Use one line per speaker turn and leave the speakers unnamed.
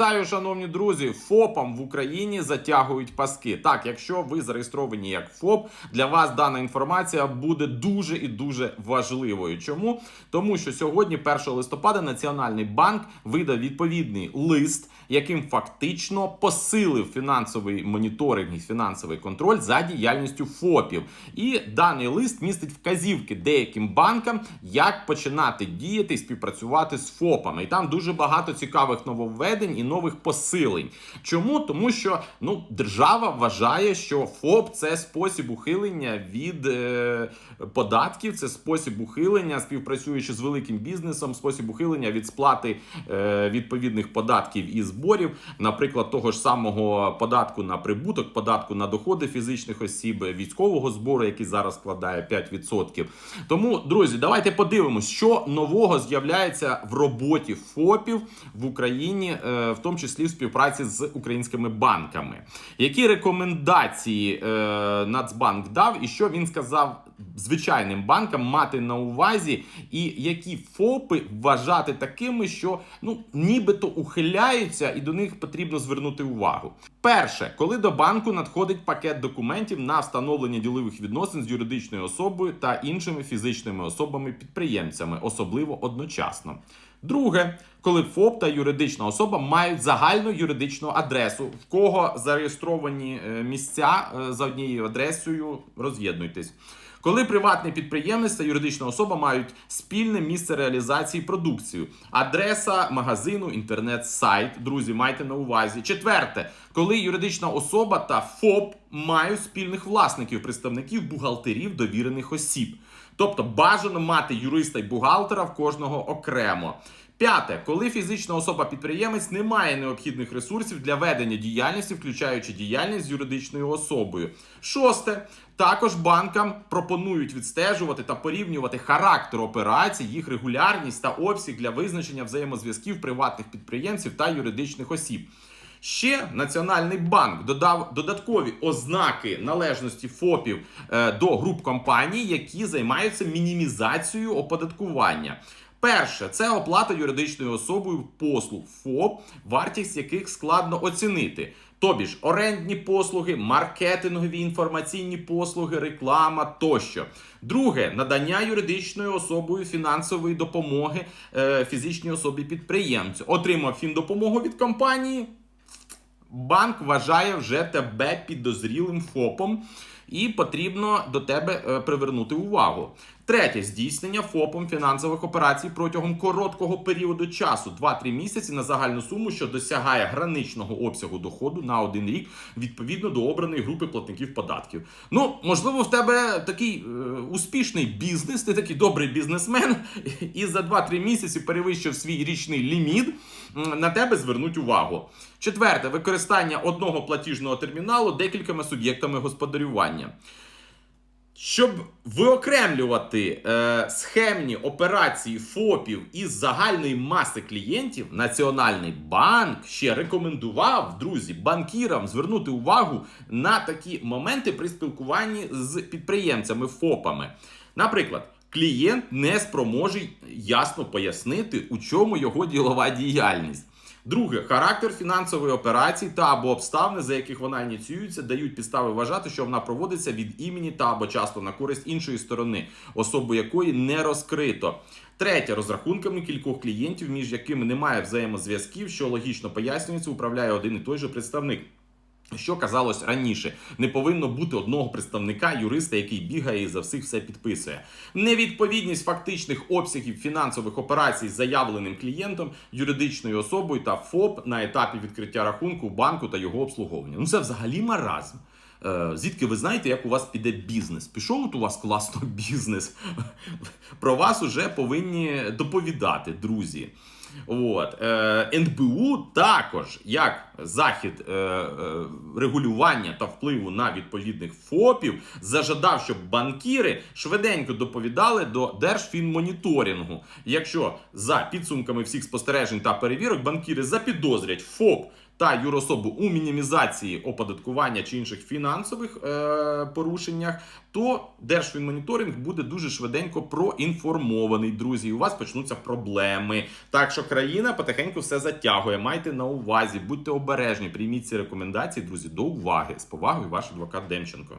Вітаю, шановні друзі! ФОПам в Україні затягують паски. Так, якщо ви зареєстровані як ФОП, для вас дана інформація буде дуже і дуже важливою. Чому? Тому що сьогодні, 1 листопада, Національний банк видав відповідний лист, яким фактично посилив фінансовий моніторинг і фінансовий контроль за діяльністю ФОПів. І даний лист містить вказівки деяким банкам, як починати діяти і співпрацювати з ФОПами. І там дуже багато цікавих нововведень і нових посилень. Чому? Тому що ну, держава вважає, що ФОП це спосіб ухилення від е, податків, це спосіб ухилення, співпрацюючи з великим бізнесом, спосіб ухилення від сплати е, відповідних податків і зборів, наприклад, того ж самого податку на прибуток, податку на доходи фізичних осіб, військового збору, який зараз складає 5%. Тому, друзі, давайте подивимось, що нового з'являється в роботі ФОПів в Україні, е, в тому числі в співпраці з українськими банками. Які рекомендації е, Нацбанк дав, і що він сказав звичайним банкам мати на увазі, і які ФОПи вважати такими, що ну нібито ухиляються, і до них потрібно звернути увагу. Перше, коли до банку надходить пакет документів на встановлення ділових відносин з юридичною особою та іншими фізичними особами-підприємцями, особливо одночасно. Друге, коли ФОП та юридична особа мають загальну юридичну адресу, в кого зареєстровані е, місця е, за однією адресою, роз'єднуйтесь. Коли приватний підприємець та юридична особа мають спільне місце реалізації продукції, адреса магазину, інтернет-сайт, друзі, майте на увазі. Четверте, коли юридична особа та ФОП мають спільних власників, представників, бухгалтерів, довірених осіб. Тобто бажано мати юриста й бухгалтера в кожного окремо. П'яте, коли фізична особа-підприємець не має необхідних ресурсів для ведення діяльності, включаючи діяльність з юридичною особою. Шосте, також банкам пропонують відстежувати та порівнювати характер операцій, їх регулярність та обсяг для визначення взаємозв'язків приватних підприємців та юридичних осіб. Ще Національний банк додав додаткові ознаки належності ФОПів е, до груп компаній, які займаються мінімізацією оподаткування. Перше це оплата юридичною особою послуг ФОП, вартість яких складно оцінити. Тобі ж орендні послуги, маркетингові інформаційні послуги, реклама тощо. Друге надання юридичною особою фінансової допомоги е, фізичній особі підприємцю. Отримав фіндопомогу від компанії. Банк вважає вже тебе підозрілим ФОПом, і потрібно до тебе е, привернути увагу. Третє здійснення ФОПом фінансових операцій протягом короткого періоду часу 2-3 місяці на загальну суму, що досягає граничного обсягу доходу на один рік відповідно до обраної групи платників податків. Ну, можливо, в тебе такий е, успішний бізнес, ти такий добрий бізнесмен, і за 2-3 місяці перевищив свій річний ліміт. На тебе звернуть увагу. Четверте використання одного платіжного терміналу декількома суб'єктами господарювання. Щоб виокремлювати е, схемні операції ФОПів із загальної маси клієнтів, Національний банк ще рекомендував друзі банкірам звернути увагу на такі моменти при спілкуванні з підприємцями ФОПами. Наприклад, клієнт не спроможний ясно пояснити, у чому його ділова діяльність. Друге, характер фінансової операції та або обставини, за яких вона ініціюється, дають підстави вважати, що вона проводиться від імені та або часто на користь іншої сторони, особу якої не розкрито. Третє, розрахунками кількох клієнтів, між якими немає взаємозв'язків, що логічно пояснюється, управляє один і той же представник. Що казалось раніше, не повинно бути одного представника юриста, який бігає і за всіх все підписує. Невідповідність фактичних обсягів фінансових операцій з заявленим клієнтом, юридичною особою та ФОП на етапі відкриття рахунку банку та його обслуговування. Ну це взагалі маразм. Е, Звідки ви знаєте, як у вас піде бізнес? Пішов от у вас класно бізнес. Про вас уже повинні доповідати, друзі. От. Е, НБУ також як захід е, регулювання та впливу на відповідних ФОПів зажадав, щоб банкіри швиденько доповідали до Держфінмоніторингу. Якщо за підсумками всіх спостережень та перевірок банкіри запідозрять ФОП та юрособу у мінімізації оподаткування чи інших фінансових е, порушеннях, то Держфінмоніторинг буде дуже швиденько проінформований, друзі. І у вас почнуться проблеми. Так що країна потихеньку все затягує. Майте на увазі, будьте обережні, прийміть ці рекомендації, друзі, до уваги. З повагою, ваш адвокат Демченко.